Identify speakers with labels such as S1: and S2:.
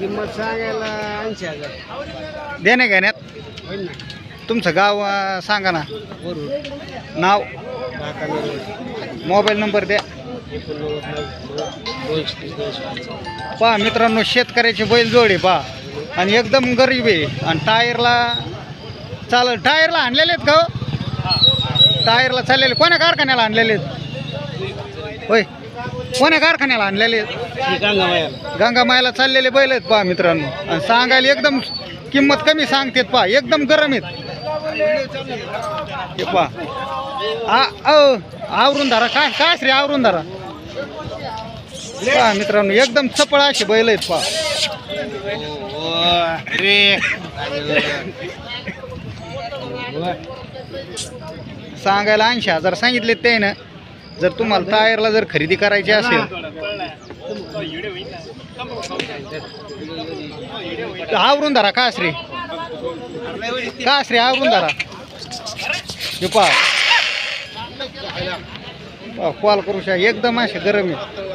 S1: किंमत सांगायला ऐंशी हजार.
S2: देणे घेण्यात
S1: होईल ना.
S2: तुमचं गाव अं, सांगा ना.
S1: वरून
S2: नाव? मोबाईल नंबर द्या.
S1: एकोणनव्वद नव्वद दोनशे तीस दोनशे पंचावन्न
S2: पहा मित्रांनो शेतकऱ्याची बैल जोडे पहा आणि एकदम गरीब आहे. आणि टायरला चाल टायरला आणलेले आहेत का हो? टायरला चाललेले कोण्या कारखान्याला आणलेले आहेत? होय. कोण्या कारखान्याला आणलेले?
S1: गंगामायाला.
S2: चाललेले बैल आहेत पहा मित्रांनो. आणि सांगायला एकदम किंमत कमी सांगतेत पहा. एकदम गरम आहेत. हे पहा. आवरून धरा काय काय श्री आवरून धरा पहा मित्रांनो एकदम चपळ अशी बैल आहेत पहा. सांगायला ऐंशी हजार सांगितले ते ना जर तुम्हाला टायरला जर खरेदी करायची असेल. आवरून धरा का श्री का श्री आवरून धरा. हे पहा. कॉल करू शकता एकदम असे गरम आहे.